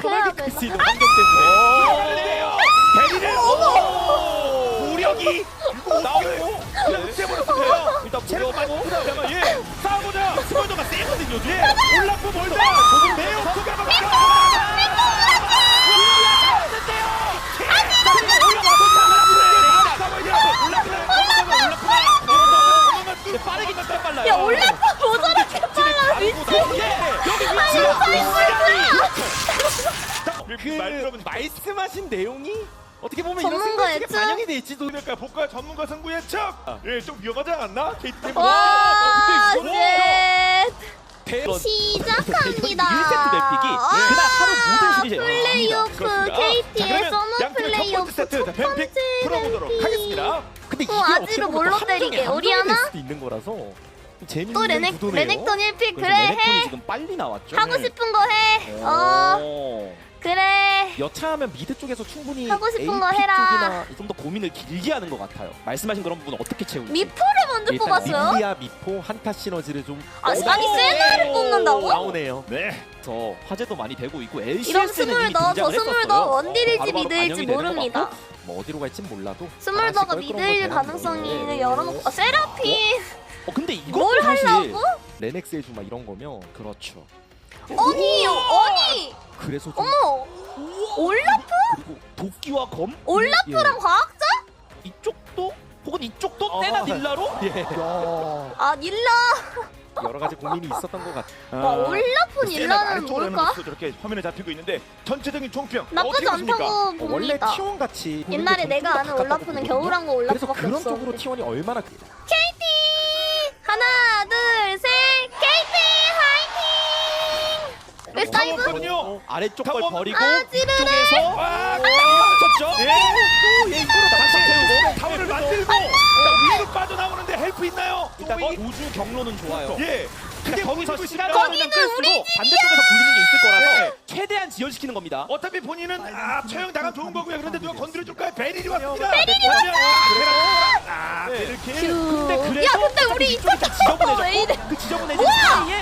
편하게 그래야 클 수? 있는 환경 때문에. 요. 대리를 무력이 나오고 그냥 째버렸어요. 일단 체력 부담 예. 싸우고자 스몰더가 세거든요. 예. 올라프 멀다 조금 매우 크게 빠르게 진짜 빨라요. 야 올라프 보자 렇게 빨라 미친. 그 말씀하신 내용이 어떻게 보면 이런 전문가 생각에 예측? 반영이 될지도 그러니까 볼까요 전문가 승부 예측 예좀 위험하지 않나 케이트 때문에 와, 근데 셋. 대런 시작합니다. 1세트 맵픽이 아, 그날 하루 모든 시리즈에 플레이오프 그렇습니다. KT의 자, 서머 그러면 양팀의 첫 플레이오프 번째 세트 첫 자, 뱀픽 번째 풀어보도록 뱀픽. 하겠습니다 근데 이게 어, 어떻게 아지로 보면 뭘로 함정에 때리게? 함정이 될 오리아나? 수도 있는 거라서 재밌는 또 레넥 구도네요. 레넥톤 1픽 그래서 그래 레넥톤이 해. 지금 빨리 나왔죠. 하고 네. 싶은 거 해. 어 오. 그래. 여차하면 미드 쪽에서 충분히 하고 싶은 AP 거 해라. 쪽이나 좀 더 고민을 길게 하는 것 같아요. 말씀하신 그런 부분 어떻게 채울지. 미포를 먼저 뽑았어요. 릴리아 미포 한타 시너지를 좀 아, 오! 아니 세나를 뽑는다고? 나오네요. 네 그래서 화제도 많이 되고 있고 이런 LCS는 스물 더, 저 스물. 더 원딜일지 미드일지 모릅니다. 뭐 어디로 갈진 몰라도 스물더가 하나씩 껄끄러운 미드일 걸 가능성이 대하는 열어놓고 아, 세라핀 어 근데 이거 뭘 사실 하려고? 레넥스 해주마 이런 거면 그렇죠. 아니 아니 그래서 좀 어머 올라프 그리고 도끼와 검 올라프랑 과학자? 예. 이쪽도 혹은 이쪽도 어. 때나 딜라로 예. 아 닐라 여러 가지 고민이 있었던 것 같아요. 와 올라프 닐라는 뭘까? 저렇게 화면에 잡히고 있는데 전체적인 총평 나쁘지 어떻게 보십니까? 않다고 어, 원래 봅니다. T1 같이 옛날에 내가 아는 올라프는 겨울왕국 그래서 올라프밖에 그런 없어. 쪽으로 T1이 얼마나 그- 아래쪽 걸 타워. 버리고 아, 찌르네. 이쪽에서 와 맞췄죠? 예. 또얘 이거를 다시 태우고 타워를 만들고 자, 위로 빠져나오는데 헬프 있나요? 일단 또 이- 우주 경로는 좋아요. 예 그게 거기서 보이고 있습니다. 끌면 끌수록 반대쪽에서 굴리는 게 있을 거라서 네. 최대한 지연시키는 겁니다. 어차피 본인은 아 처형 당하면 좋은 거고요. 그런데 누가 건드려 줄까요? 베릴이 왔습니다. 베릴이 왔어. 아 베릴 킬. 야 근데 우리 이쪽이 좀 지저분해졌고 왜 이래? 그 지저분해진 뭐야? 사이에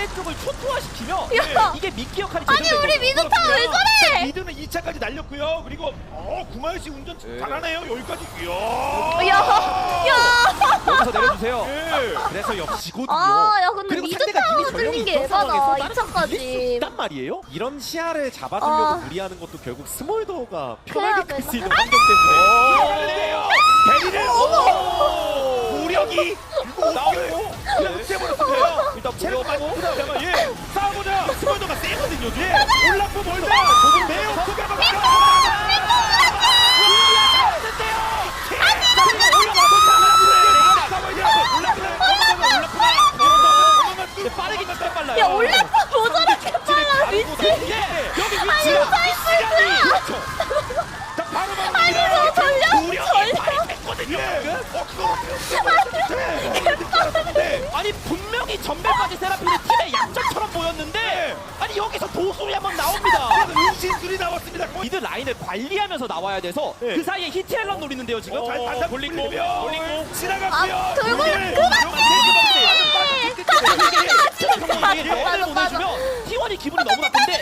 아래쪽을 초토화시키면 야. 이게 미끼 역할이 아니 제대로 우리 된 거죠. 미드타 왜 저래? 미드는 2차까지 날렸고요. 그리고 어 구마유 씨 운전 네. 잘하네요. 여기까지. 이야. 야, 야. 여기서 내려주세요. 예. 그래서 역시거든요. 아, 야 근데 그리고 미드 상대가 타워 이미 전령이 뚫린 게 있던 에바다. 상황에서 다른 사람이 2차까지. 있단 말이에요. 이런 시야를 잡아주려고 아. 무리하는 것도 결국 스몰더가 편하게 클 수? 있는 환경 때문에 그런데요. 베릴을 무력이 나오고 그냥 째버렸어요. 일단 체력 무력하고 부담 예. 싸우고자 스몰더가 세거든요. 예. 올라프 멀다. 조금 매우 관리하면서 나와야 돼서 네. 그 사이에 히트앨런 노리는데요 지금. 잘 반사 볼링고 돌리고 볼링고 지나갔고요. 아, 돌고 예. 맞아, 맞아. 보내주면 T1이 기분이 너무 나쁜데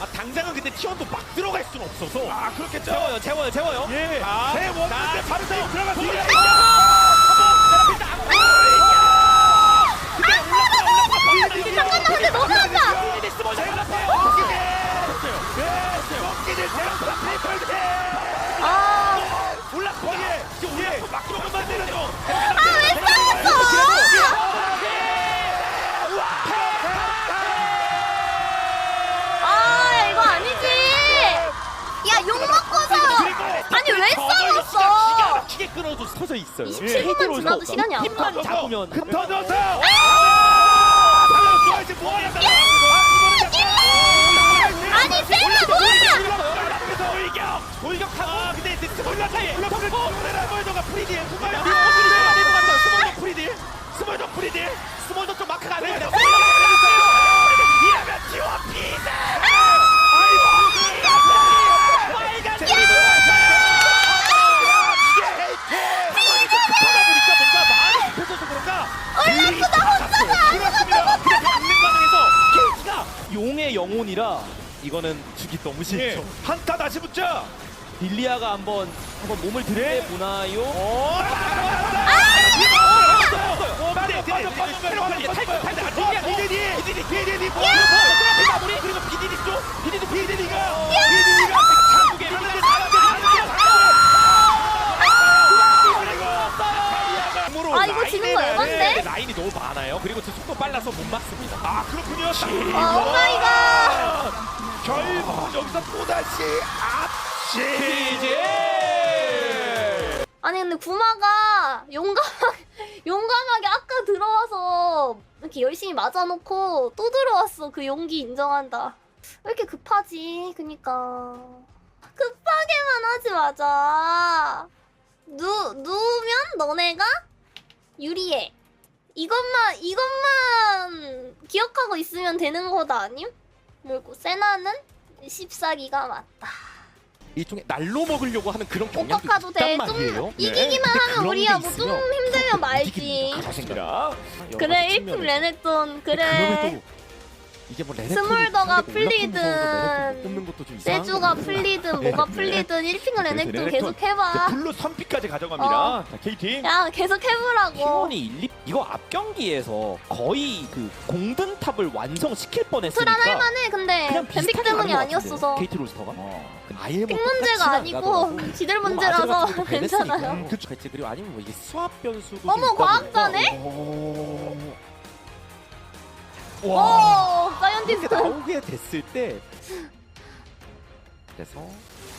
아 당장은 근데 T1도 막 들어갈 수는 없어서 아 그렇겠죠. 재워요 재워요 재워요 예. 자, 새 원인데 바로 새 들어갔습니다. 잠깐만 근데 너무 아파. 스몰 잘 올랐어요 예. 만들어줘. 아왜 싸웠어? 아 이거 아니지. 야 욕 먹고서. 아니 왜 싸웠어? 기가 막히게 끊어줘 서져 있어요 27 분만 지나도 시간이 안 힘만 가. 잡으면 흩어져서. 이제 뭐하냐? 아니 셀라 뭐야? 돌격! 돌격하고 스몰더가 스몰더. 스몰더 스몰더 좀 마크가 안 이러면 지워 피자 아이고 빨간 혼자가 있는 과정에서 이거는 주기 너무 예. 싫죠. 한타 다시 붙자. 릴리아가 한번 한번 몸을 네. 들여 보나요? 어. 빠져, 빠져, 빠져, 빠져, 빠져. 탈출, 탈출. 릴리아, 어. 비디디 비디디 비디디 뭐? 마무리. 그리고 비디디 쪽 비디디 비디디가 비디디가 한국에 아, 이거 지는 거 에반데? 라인이 너무 많아요. 그리고 저 속도 빨라서 못 막습니다. 아 그렇군요. 아, 오 마이 갓. 결국 여기서 또 다시 앞 시. 아니 근데 구마가 용감 용감하게 아까 들어와서 이렇게 열심히 맞아놓고 또 들어왔어. 그 용기 인정한다. 왜 이렇게 급하지? 그니까. 급하게만 하지 마자. 누 누우면 너네가 유리해. 이것만 이것만 기억하고 있으면 되는 거다 아님? 그리고 세나는 14기가 맞다 일종의 날로 먹으려고 하는 그런 경향도 오빠카도 있단 돼. 말이에요. 좀 네. 이기기만 하면 우리야 게뭐좀 힘들면 말지. 그래 1픽 레넥톤 그래 이게 뭐 레넥톤이 스몰더가 풀리든 무서워서 레넥톤 뽑는 것도 좀 이상한 세주가 거거든요. 풀리든 네. 뭐가 풀리든 1픽은 레넥톤. 계속 이제 해봐. 블루 선픽까지 가져갑니다. 어. 자, KT. 야 계속 해보라고. 팀원이 1, 2, 이거 앞 경기에서 거의 그 공든 탑을 완성시킬 뻔했으니까 불안할 만해 근데 그냥 뱀픽 비슷하게 때문이 가는 것 같은데, 아니었어서 KT 롤스터가 어. 아예 뭐픽 문제가 아니고. 지들 뭐 문제라서 것도 괜찮아요. 베네스니까. 그쵸. 그치. 그리고 아니면 뭐 이게 수압 변수도 좀 어머 과학자네? 오 이렇게 사이언티스트. 나오게 됐을 때 그래서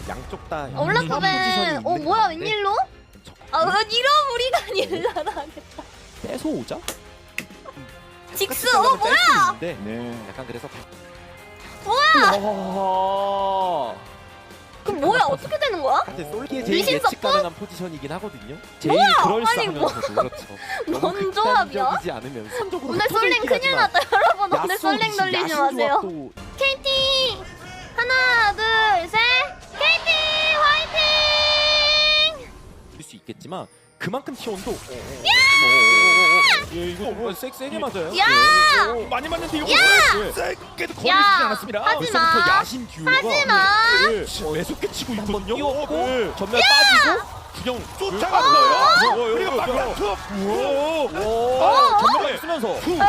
양쪽 다 어, 올라프벤. 어 뭐야 웬일로? 아 웬일로 우리가 일나라겠다. 뺏어오자? 직스 어 뭐야? 네. 약간 그래서 와 그럼 뭐야 어떻게 되는 거야? 근데 솔기에 제일 예측 서포? 가능한 포지션이긴 하거든요. 제일 아니, 그럴싸하면서도 그렇죠. 너무 뭔 조합이야? 극단적이지 않으면서 오늘 솔랭 큰일 났다 여러분 오늘 솔랭 놀리지 마세요. KT 하나 둘셋 KT 화이팅! 수 있겠지만 그만큼 티온도 예, 이거 뭐 세, 세게 맞아요. 야! 어, 많이 맞는데 이거 야! 세게도 거리지 야! 않았습니다. 하지 벌써부터 마. 야신 듀오가 하지 마. 예, 매섭게 치고 있거든요. 뛰었고 네. 전멸 빠지고 그냥 쫓아갔어요. 그리고 막라투. 어? 전멸 쓰면서 후.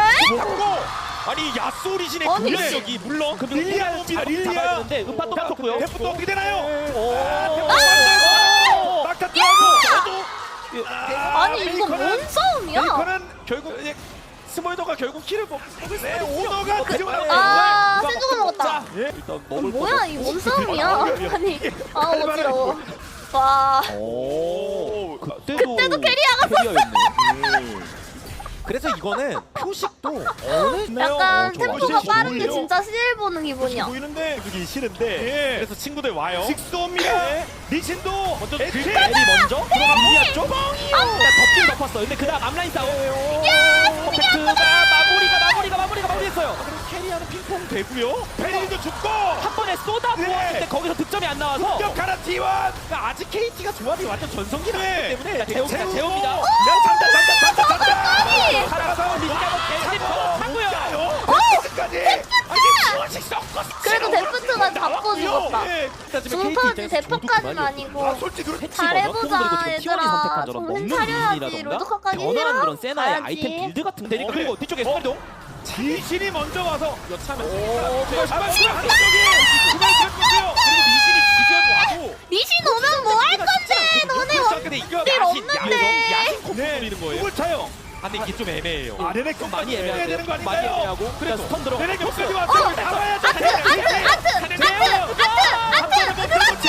아니 야쏘리신의 아니, 공격력이 물론 그리고 릴리아 옵니다. 잡아야 릴리아. 되는데 음파 또 맞았고요 대포도 어떻게 되나요? 오. 들어가고. 아니 이거 뭔 싸움이야? 이거는 결국 이제 스몰더가 결국 키를 먹. 네, 오너가 나오고. 아 누가 세주가 먹었다. 예. 일단 어, 먹을 뭐야 이 뭔 싸움이야? 아, 아니 아 어지러워. 와 오. 그때도 그때도 캐리아가 캐리어였네 그래서 이거는 표식도 어느 약간 저 템포가 빠른 게? 진짜 시일 보는 기분이야. 보이는데 그게 싫은데. 예. 그래서 친구들 와요. 직소입니다. 리신도 먼저 에리 먼저 릴리아 쪽 일단 덮긴 덮었어 근데 그다음 앞라인 싸움 퍼펙트가 마무리가 마무리가 마무리가 마무리했어요 캐리하는 핑퐁 되고요. 페리도 죽고. 한 번에 쏟아 네. 부었는데 거기서 득점이 안 나와서 공격 가라 T1. 그러니까 아직 KT가 조합이 완전 전성기라 네. 때문에 재웁니다 재우고. 재웁니다 야 잔다 잔다 잔다 잔다. 살아서 리시아고 개집 하고요 끝까지. 무엇이 섞었어. 그래도 데프트가 잡고 죽었다. 예. 중퍼지 대포까지는 아니고 아. 잘해보자 얘들아. 정신 차려야지 로드컵까지 변화한 싫어? 그런 세나의. 아이템 빌드 같은 데니까 어, 그리고 네. 뒤쪽에 어? 스팔동 지신이 먼저 와서 여차하면 오, 그걸 잡았어요. 한쪽이 그걸 잡고요. 그리고 리신이 지금 와도 리신 오면 뭐 할 건데? 너네 원 근데 이거 딜 야신 없는데. 야신 콤보 노리는 거예요. 누굴 차요? 아, 근데 이게 좀 애매해요. 아, 레넥 좀 많이 애매해야 되는 거 많이 아닌가요? 애매하고 그래서 스턴 들어가 레넥 여기까지 어, 왔어요. 잡아야죠. 아트 아트 아트 아트 아트 아트 그렇지 그렇지.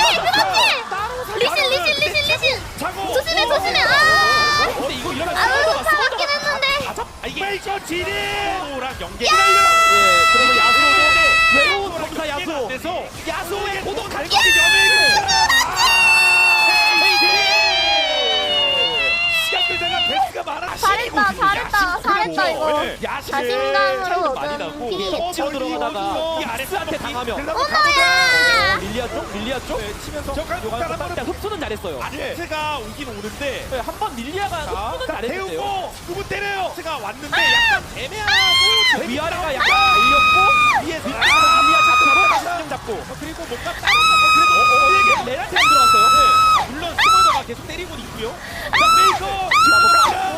리신 리신 리신 리신. 조심해 조심해. 아. 근데 이거 일어나면 아유 스몰더 가 했는데. 다 잡- 아, 이게 메이저 지리랑 연계. 예, 그래서 야수로도 외로운 검사 야수 야수의 고독한 거기 여맹을. 잘했다 잘했다 잘했다 이거. 자신감으로 많이 얻은 나고 픽. 치고 들어가다가 이 아레스한테 당하면 오너야. 릴리아 쪽 릴리아 쪽 네, 치면서 저까지 요가 일단 흡수는 잘했어요 아트가 오긴 오는데 네, 한번 릴리아가 흡수는 자, 잘했는데요 태우고 누구 때려요? 아트가 왔는데 약간 애매하고 위아래가 약간 걸렸고 위에서 릴리아 잡고 좀 잡고 어, 그리고 뭔가 다른 그래도 어, 어, 어, 레나테 안 들어갔어요. 네. 물론 스몰더가 계속 때리고 있고요. 자, 메이커 스몰더가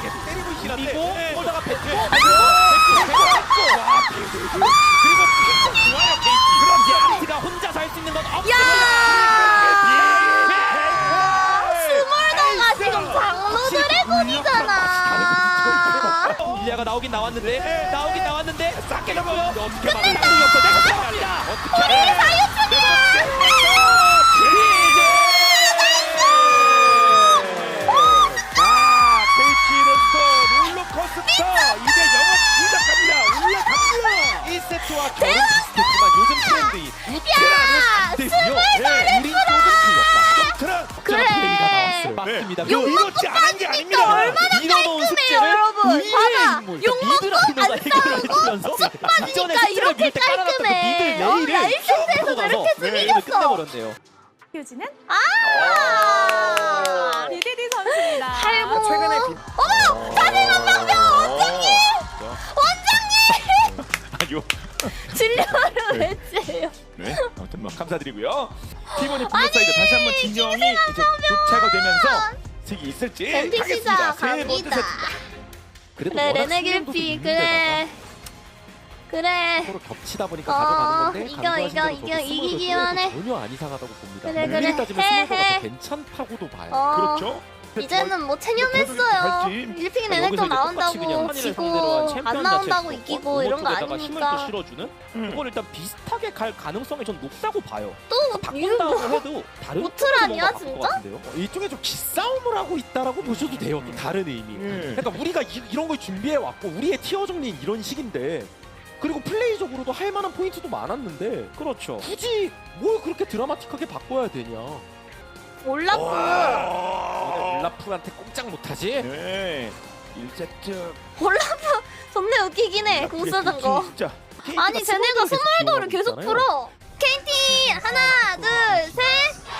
계속 때리고 있긴 한데. 그리고 네. 홀더가 뱉고 네. 그리고 픽업 좋아요, 케이티. 이제 아티가 혼자서 할 수 있는 건 없습니다. 스몰더가 지금 장로 드래곤이잖아. 나오긴 나왔는데 네. 나오긴 나왔는데 싹 깨졌고요. 어떻게 막을 방법이 없어. 내가 들어갑니다. 우리 자, 올라갑니다. 1세트와 결은 비슷했지만 요즘 트렌드인 야, 네, 틀렸다. 트랑 그래. 나왔어요. 맞습니다. 네. 않은 게 아닙니다. 얼마나 숙제를 여러분. 봐봐. 욕 먹고 안 이전에 그러니까 숙제를 이렇게 그 깔끔해. 어, 레이를 야, 1세트에서 쭉 저렇게 쓰면 네, 이겼어. 끝내버렸네요. 아. 디디디 선수입니다. 아이고. 최근에 비- 어머, 자생한 방벽 원장님. 원장님. 아 니요. 진료를 외치요. 네, 아무튼 뭐 감사드리고요. 팀원의 블루사이드 다시 한번 진영이 이제 교체가 되면서 색이 있을지 가겠습니다. 시작 세 번째 갑니다. 세트. 그래도 그래, 워낙 레네 길피. 있는 데다가 그래. 그래. 서로 겹치다 보니까 어, 가져가는 건데 이겨, 이겨, 대로 이겨, 이기기만 해. 전혀 안 이상하다고 봅니다. 그래, 그래. 따지면 해, 해. 더 괜찮다고도 봐요. 어. 그렇죠. 이제는 뭐 이렇게 체념했어요. 갈지. 1픽 여기서 레넥톤 이제 똑같이 나온다고 그냥 한일을 상대로 지고 챔피언 안 나온다고 자체에서 이기고 이런 거 힘을 또 아니니까 실어주는 음. 그걸 일단 비슷하게 갈 가능성이 전 높다고 봐요. 또 바꾼다고 이거 해도 다른 뭔가 바꿀 것 진짜? 같은데요? 어, 일종의 좀 기싸움을 하고 있다라고 보셔도 돼요. 또 다른 의미. 예. 그러니까 우리가 이, 이런 걸 준비해 왔고 우리의 티어 정리는 이런 식인데 그리고 플레이적으로도 할 만한 포인트도 많았는데 그렇죠. 굳이 뭘 그렇게 드라마틱하게 바꿔야 되냐? 올라프 올라프한테 꼼짝 못하지? 네. 1세트 올라프 존나 웃기긴 해. 공 쓰는 거. 진짜. 아니 쟤네가 스몰도를 계속 있잖아요. 풀어. KT 하나 둘 셋.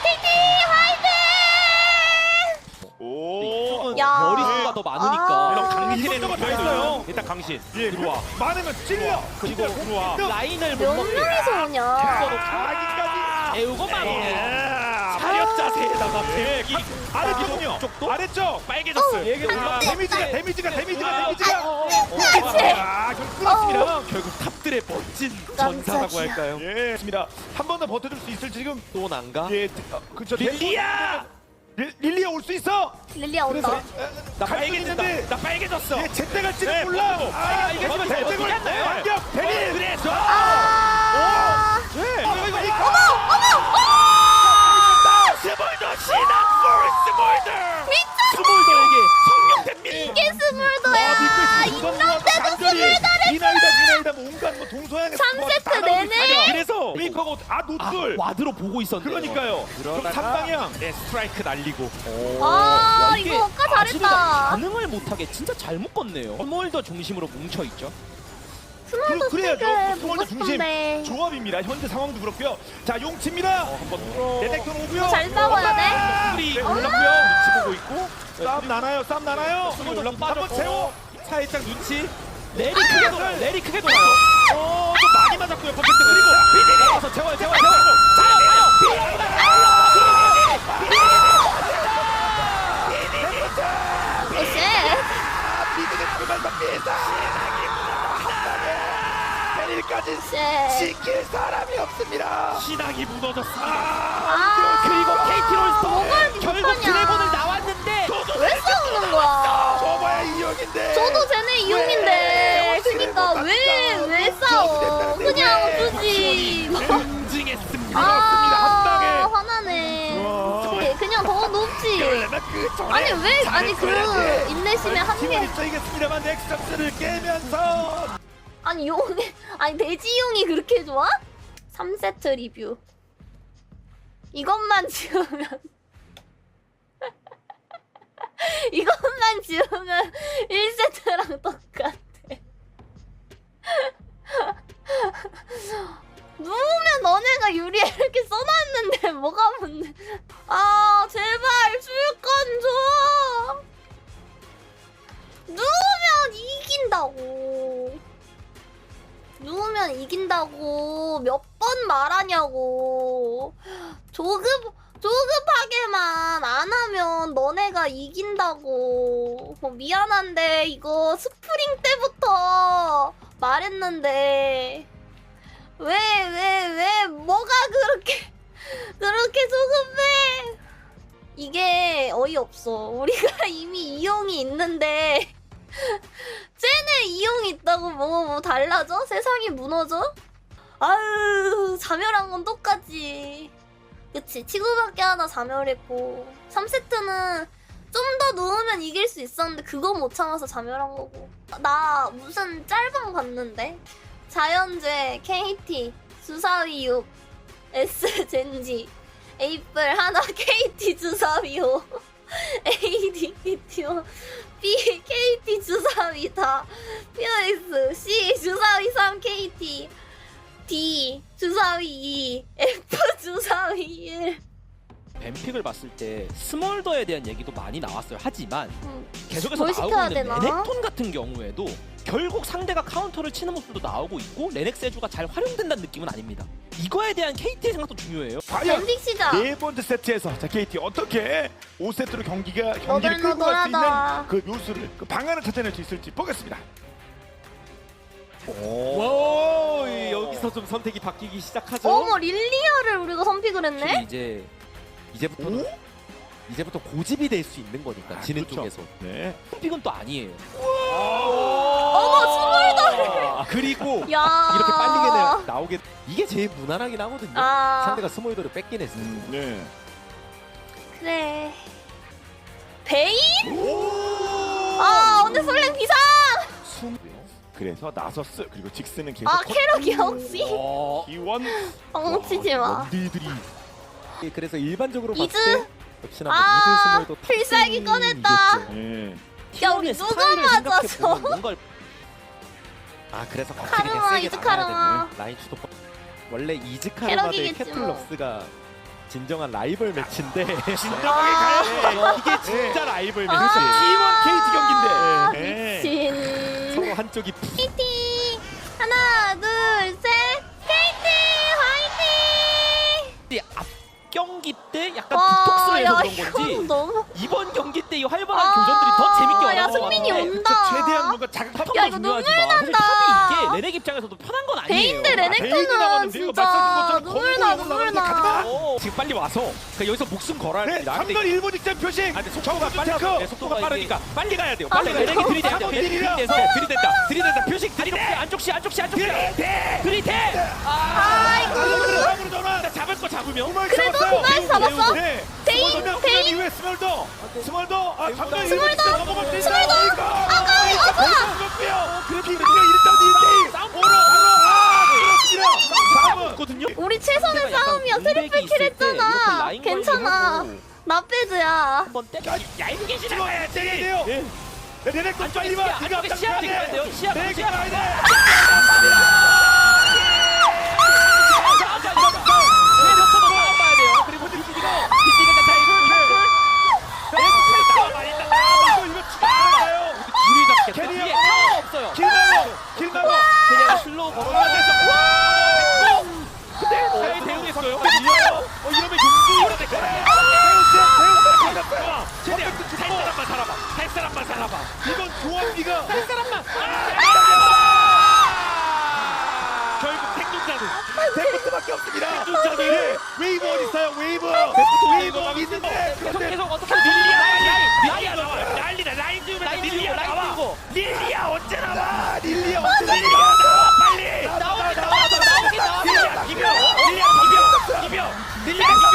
KT 화이팅! 오. 야. 별이 수가 더 많으니까 아. 강신의 더 있어요. 일단 강신 예, 들어와. 많으면 찔러. 그리고 진짜 들어와. 라인을 못 몇 먹게 명이서 오냐? 자기까지. 애우고 막네. 예. 사력 자세에다가 예. 이 아래쪽은요. 쪽도 아래쪽 빨개졌어요. 얘기 안 데미지가 돼. 데미지가 데미지가 아, 데미지가. 아, 결국 끊었습니다. 결국 탑들의 멋진. 전사라고 할까요? 예, 좋습니다. 한 번 더 버텨줄 수 있을지 지금. 또 난가? 예, 어, 그쵸. 릴리야! 릴- 릴리아 올수 있어. 릴리아 온다. 나 있는데 나 빨개졌어. 예, 제때 갈지는 네, 몰라. 뭐, 아, 이게 지금 제때 어떻게 걸 했나요? 반격 대리. 그래서 아. 스몰더 시나 스몰더. 스몰더에게 성명됩니다. 이게 스몰도야. 임명대도 스몰더를 이나이다 이나이다 뭐 온갖 뭐 동서양의 3세트 내내. 그래서 메이커가 아 아, 노출. 와드로 보고 있었는데. 그러니까요. 그럼 그러다가- 3방향 네, 스트라이크 날리고. 아, 와, 이거 아까 잘했다. 반응을 못하게 진짜 잘 묶었네요. 스몰더 중심으로 뭉쳐 있죠. 스몰도 스몰더 보고 싶은데. 조합입니다. 현재 상황도 그렇고요. 자 용치입니다. 네넥톤 오고요. 어, 잘 싸워야 돼. 아, 네. 올라고요. 눈치 보고 있고. 싸움 나나요? 싸움 나나요? 스몰더 올라 한번 빠졌고. 채워. 살짝 눈치. 레리 크게 돌아요. 레리 크게 돌아요. 어, 좀 많이 맞았고요. 퍼펙트 그리고 비디디. 나와서 재워요, 재워요, 재워요. 자요, 자요. 오쉣. 비디디 그만서 비싸. 베 릴까지 쉣. 지킬 사람이 없습니다. 신앙이 무너졌습니다. 아. 그리고 KT 롤스터 뭐가 결국 못하냐. 드래곤을 나왔는데 왜 싸우는 거야? 저봐야 이용인데. 저도 쟤네 이용인데. 그니까 왜, 왜 싸워? 그냥 두지. 아, 화나네. 우와. 그치, 그냥 더 높지. 그 아니, 왜, 아니, 그. 인내심의 한계. 입장이겠습니다만 넥스트를 깨면서 아니, 용이, 아니, 돼지용이 그렇게 좋아? 3세트 리뷰. 이것만 지우면. 이것만 지우면 1세트랑 똑같아. 누우면 너네가 유리해 이렇게 써놨는데 뭐가 문제? 아 제발 술건 줘. 누우면 이긴다고. 누우면 이긴다고 몇 번 말하냐고. 조급 조급하게만 안 하면 너네가 이긴다고. 뭐 미안한데 이거 스프링 때부터 말했는데 왜 왜 왜 뭐가 그렇게 그렇게 조급해? 이게 어이없어. 우리가 이미 이용이 있는데 쟤네 이용이 있다고 뭐, 뭐 달라져? 세상이 무너져? 아유 자멸한 건 똑같지 그치 치고받기 하나 자멸했고 3세트는 좀 더 누우면 이길 수 있었는데 그거 못 참아서 자멸한 거고 나 무슨 짤방 봤는데 자연죄 KT 주사위 6 S 젠지 에이플 하나 KT 주사위 5 AD KTO B KT 주사위 다 POS C 주사위 3 KT D 주사위 2 F 주사위 1 뱀픽을 봤을 때 스몰더에 대한 얘기도 많이 나왔어요. 하지만 음, 계속해서 뭘 나오고 시켜야 있는 되나? 레넥톤 같은 경우에도 결국 상대가 카운터를 치는 모습도 나오고 있고 레넥 세주가 잘 활용된다는 느낌은 아닙니다. 이거에 대한 KT의 생각도 중요해요. 과연 뱀픽 시작 네 번째 세트에서 자 KT 어떻게 5세트로 경기가 경기를 끌고 갈 수 너덜너덜하다. 있는 그 요소를 그 방안을 찾아낼 수 있을지 보겠습니다. 오, 여기서 좀 선택이 바뀌기 시작하죠. 어머 릴리아를 우리가 선픽을 했네? 이제 이제부터 는 이제부터 고집이 될 수 있는 거니까 아, 지는 그렇죠. 쪽에서 네. 픽은 또 아니에요. 어머 아, 그리고 야 이렇게 빨리 나- 나오게 이게 제일 무난하긴 하거든요. 아 상대가 스몰더를 뺏긴 했어. 음, 네. 그래 베인? 오! 아 오늘 솔랭 비상! 숨. 그래서 나서스 그리고 직스는 계속 아 캐럿이 역시 어. 기원 뻥치지 마 원딜들이 예, 그래서 일반적으로 이즈? 봤을 때 역시나 아, 뭐 스몰더 필살기. 꺼냈다. 예. 야 우리 누가? 생각해보면 뭔가 아 그래서 카르마, 세게 이즈 나가야 카르마. 라인 주도 원래 이즈 카르마 대 뭐. 캐틀럭스가 진정한 라이벌 매치인데 진정하게 가요. 네, 이게 진짜 라이벌 매치. 아. T1 KT 경기인데. 네. 미친 서로 한쪽이 하 때 약간 와, 디톡스를 해서 야, 그런 건지 너무 이번 경기 때 이 활발한 아, 교전들이 더 재밌게 야, 와닿는 것 승민이. 온다. 그 최대한 뭔가 자극하고 탑도 야, 이거 눈물 중요하지만 사실 난다. 레넥 입장에서도 편한 건 아니에요. 베인이 레넥톤은 나왔는데요. 진짜 것처럼 눈물 나 거의 눈물 나. 어, 지금 빨리 와서 그러니까 여기서 목숨 걸어야 네, 됩니다. 근데 3번 1분 직전 표식. 아, 근데 속도가 빨라. 네, 속도가 이게- 빠르니까 빨리 가야 돼요. 아, 빨리 가야 돼요. 레넥이 들이대야 돼요. 딜이라. 들이대서 네, 들이댄다. 들이댄다. 표식 들이대. 안쪽 시 안쪽 시 안쪽 시 네. 들이대. 일단 잡을 거 잡으면 그래도 그날 잡았어? 네. 베인, 스몰더. 이후에 스몰더. 스몰더. 아, 잠깐 스몰더. 그래도 이렇게 1대1 어. 1대1. 오로 오로. 아, 그렇습니다. 다음은 있거든요. 우리 최선의 싸움이야 트리플 킬 했잖아 괜찮아 나배드야 한번 때. 얇게. 네. 레넥톤 안쪽에 빨리 와. 안쪽에 시야 돼요. 시야, 네. 가야 돼. 캐리어. 없어요. 길나고. 그냥 슬로우 걸어가면서 와! 근데 잘 대응했어요. 어 이러면 용도 이러네. 최대한 살 사람만 살아봐. 살 사람만 살아봐. 이건 조합비가 살 사람만. 결국 생존자는 데프트밖에 없습니다. 생존자는 네, 웨이브 어디 있어요? 웨이브. 데프트 웨이브 있는데 계속 어떻게 밀리야? 릴리아 나와. 난리다. 라인 띄우면서 라인 릴리아 띄우고, 라인 나와. 띄우고. 릴리아 언제 나와? 아, 릴리아 언제 릴리아 나와? 나와? 빨리. 나오긴 나와 나오긴 나와. 릴리아 비벼. 릴리아 비벼. 비벼. 릴리아 비벼.